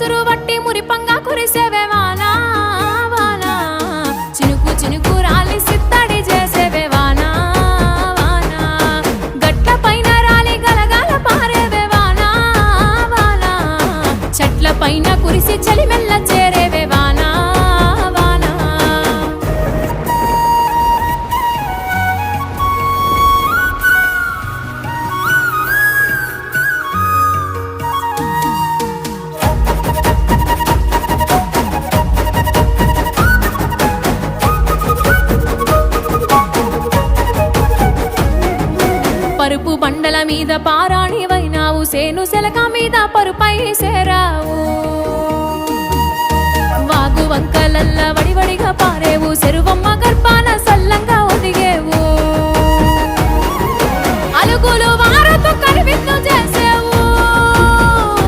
ముసురు వట్టి మురిపంగా కురిసేవే వానా వానా. చినుకు చినుకు రాలి సిత్తడి చేసేవే వానా వానా. గట్ల పైన రాలి గలగాల పారేవే వానా వానా. చెట్ల పైన కురిసి చలి మెల్ల చేరేవే వానా వానా. పరుపు బండల మీద పారాణివైనావు సేను సెలక మీద పరుపై సేరావు. వాగు వంకలల్ల